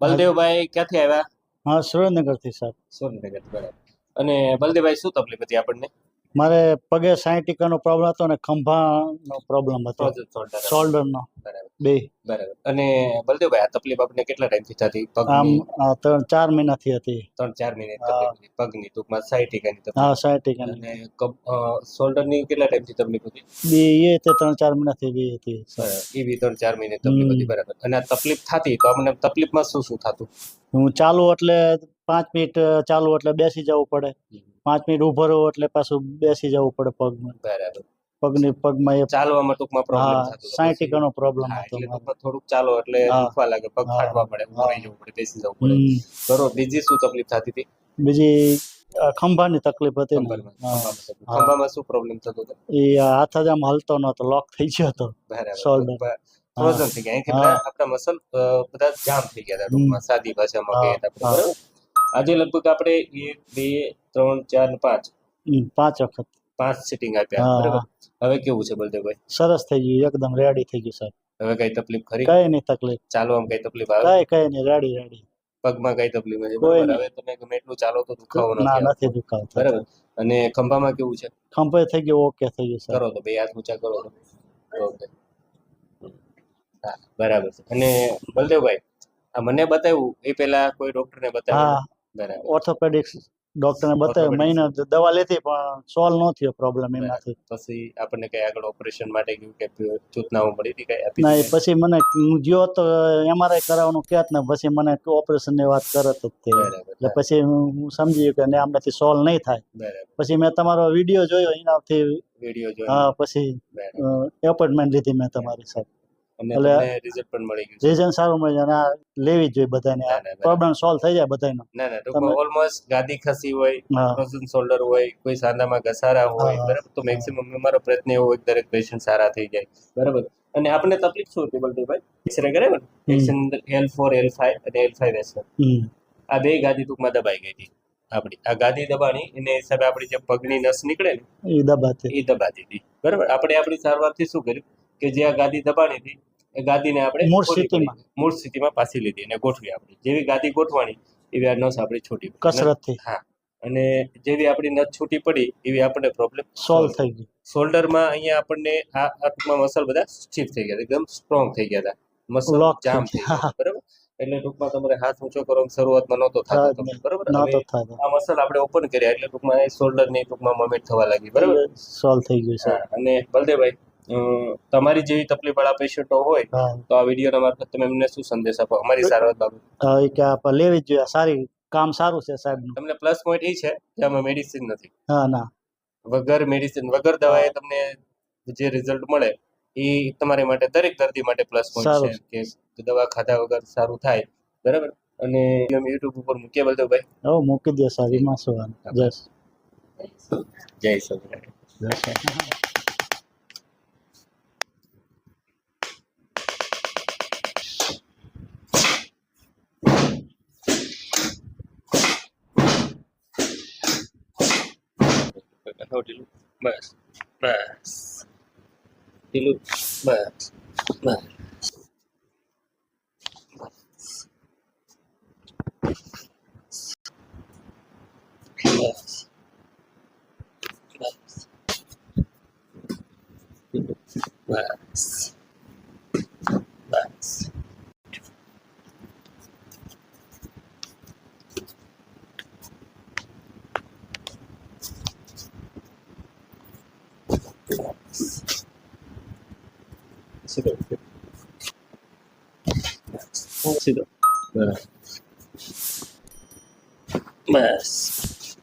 બલદેવભાઈ ક્યાંથી આવ્યા? હા સુરેન્દ્રનગરથી સર સુરેન્દ્રનગર બરાબર. અને બલદેવભાઈ શું તકલીફ હતી આપણને? મારે પગે સાયન્ટિકાનો પ્રોબ્લેમ હતો અને ખંભાનો પ્રોબ્લેમ હતો. શોલ્ડરનો બે. બરાબર. અને બલદેવભાઈ આ તકલીફ આપને કેટલા ટાઈમથી થતી? આમ ત્રણ ચાર મહિનાથી હતી. ત્રણ ચાર મહિને હા. તકલીફ હતી. પગની ટૂંકમાં સાયટિકાની તકલીફ હા સાયન્ટિકા અને શોલ્ડરની કેટલા ટાઈમથી તકલીફ હતી બે એ તે ત્રણ ચાર મહિનાથી બી હતી. એ બી ત્રણ ચાર મહિને તકલીફ હતી બરાબર. અને આ તકલીફ થતી? તો અમને તકલીફમાં શું શું થતું? હું ચાલુ એટલે પાંચ મિનિટ ચાલુ એટલે બેસી જવું પડે. પાંચ મિનિટ ઊભો રહો એટલે પાછું બેસી જવું પડે પગમાં. બરાબર. પગની પગમાં એ ચાલવામાં ટૂંકમાં પ્રોબ્લેમ થતો સાયન્ટિકાનો પ્રોબ્લેમ હતો થોડુંક ચાલો એટલે દુખવા લાગે. પગ ફાટવા પડે મોરી જવું પડે બેસી જવું પડે. હમ. બીજી શું તકલીફ થતી હતી? બીજી ખંભાની તકલીફ હતી ખંભામાં શું પ્રોબ્લેમ થતો હતો? એ હાથ જ આમ હલતો નતો લોક થઈ ગયો હતો. બરાબર. ફ્રોઝન થઈ ગયા. આપણા મસલ બધા જામ થઈ ગયા હતા. ટૂંકમાં સાદી ભાષામાં. કહીએ આપણે બરાબર? આજે લગભગ આપણે એક બે ત્રણ ચાર પાંચ. પાંચ વખત. પાંચ સિટિંગ આપ્યા. બરાબર? હવે કેવું છે બલદેવભાઈ? સરસ થઈ ગયું એકદમ રેડી થઈ ગયું સર હવે કઈ તકલીફ ખરી? કઈ નહીં તકલીફ. ચાલવામાં કઈ તકલીફ આવે? કઈ કઈ નહીં રેડી રેડી પગમાં કઈ તકલીફ નથી? બરાબર. હવે તમે ગમે એટલું ચાલો તો દુખાવો નથી દુખાવતો. બરાબર? અને ખંભામાં કેવું છે? ખંભે થઈ ગયો ઓકે થઈ ગયું સર કરો તો બે હાથ ઊંચા કરો ઓકે. બરાબર છે. અને બલદેવભાઈ આ મને બતાવ્યું એ પહેલા કોઈ ડોક્ટરને ને બતાવ્યું. ઓર્થોપેડિક્સ ડોક્ટરને બતાવ્યું. મહિનો દવા લેતી પણ સોલ્વ ન થયો પ્રોબ્લેમ એમાંથી. પછી આપણને કઈ આગળ ઓપરેશન માટે કે સૂચનાઓ મળી હતી કઈ ના પછી મને હું ગયો તો એમઆરઆઈ કરાવવાનું કહેત ને પછી મને ઓપરેશનની વાત કરત જ તે. એટલે પછી હું સમજી ગયો કે ને આમનાથી સોલ્વ નહીં થાય. પછી મેં તમારો વીડિયો જોયો એનાથી વીડિયો જોયો. હા પછી. એપોઇન્ટમેન્ટ લીધી મેં તમારી સાથે. એટલે- રિઝલ્ટ પણ મળી ગયું રિઝલ્ટ સારું મળી જાય લેવી જ જોઈએ બધાને. પ્રોબ્લેમ સોલ્વ થઈ જાય બધાનો ના ના ઓલમોસ્ટ ગાદી ખસી હોય ફ્રોઝન શોલ્ડર હોય કોઈ સાંધામાં ઘસારા હોય. બરાબર? તો મેક્સિમમ અમારો પ્રયત્ન એવો હોય દરેક પેશન્ટ સારા થઈ જાય. બરાબર? અને આપણને તકલીફ શું હતી બલદેવભાઈ એક્સરે કરાવ્યો ને. એલ ફોર એલ ફાઈવ અને એલ ફાઈવ એસ આ બે ગાદી ટૂંકમાં દબાઈ ગઈ હતી આપણી. આ ગાદી દબાણી એને હિસાબે આપણી જે પગની નસ નીકળે ને એ દબાતી. એ દબાતી હતી. બરાબર? આપણે આપણી સારવારથી શું કર્યું? કે જે આ ગાદી દબાણી હતી એ ગાદીને આપણે મૂળ સ્થિતિમાં. મૂળ સ્થિતિમાં પાછી લીધી અને ગોઠવી આપણી. જેવી ગાદી ગોઠવાની એવી આ નસ આપણે છૂટી કસરતથી. હા. અને જેવી આપણી નસ છૂટી પડી એવી આપણને પ્રોબ્લેમ સોલ્વ થઈ ગઈ. શોલ્ડરમાં અહીંયા આપણને આ આ ટૂંકમાં મસલ બધા સ્ટીફ થઈ ગયા હતા. એકદમ સ્ટ્રોંગ થઈ ગયા હતા. મસલ જામ થઈ ગયા. બરાબર? એટલે ટૂંકમાં તમારે હાથ ઊંચો કરવાનો શરૂઆતમાં નહોતો થતો બરાબર? આ મસલ આપણે ઓપન કર્યા. એટલે ટૂંકમાં શોલ્ડરની ટૂંકમાં મોમેન્ટ થવા લાગી બરાબર? સોલ્વ થઈ ગયું હા, અને બલદેવભાઈ તમારી જેવી તકલીફ વાળા પેશન્ટો હોય તો આ વિડીયોના મારફત તમે એમને શું સંદેશ આપો? અમારી સારવાર બાબત. કે આપણે લેવી જ જોઈએ. સારી કામ સારું છે સાહેબ તમને પ્લસ પોઈન્ટ એ છે કે અમે મેડિસિન નથી. હા ના. વગર મેડિસિન વગર દવાએ તમને જે રિઝલ્ટ મળે એ તમારી માટે દરેક દર્દી માટે પ્લસ પોઈન્ટ છે કે દવા ખાધા વગર સારું થાય. બરાબર? અને અમે યુટ્યુબ ઉપર મૂકીએ ભાઈ. હો મૂકી દો સારી શું જય જય સ્વામિનારાયણ. જય How Dilu You look. Dilu Max consider it. Consider. Mas.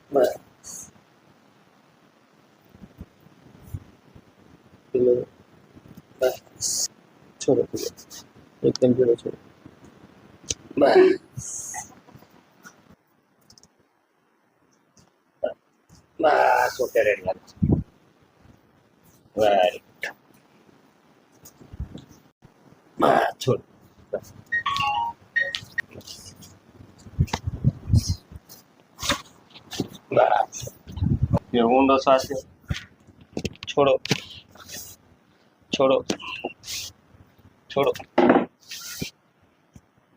You દીધો બસ છોડો એકદમ પેલો છોડો બસ બસ ઓકે રેડ લાગે વેરી બસ છોડ બસ ઊંડો શ્વાસ છોડો છોડો છોડો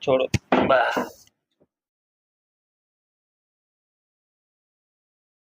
છોડો બસ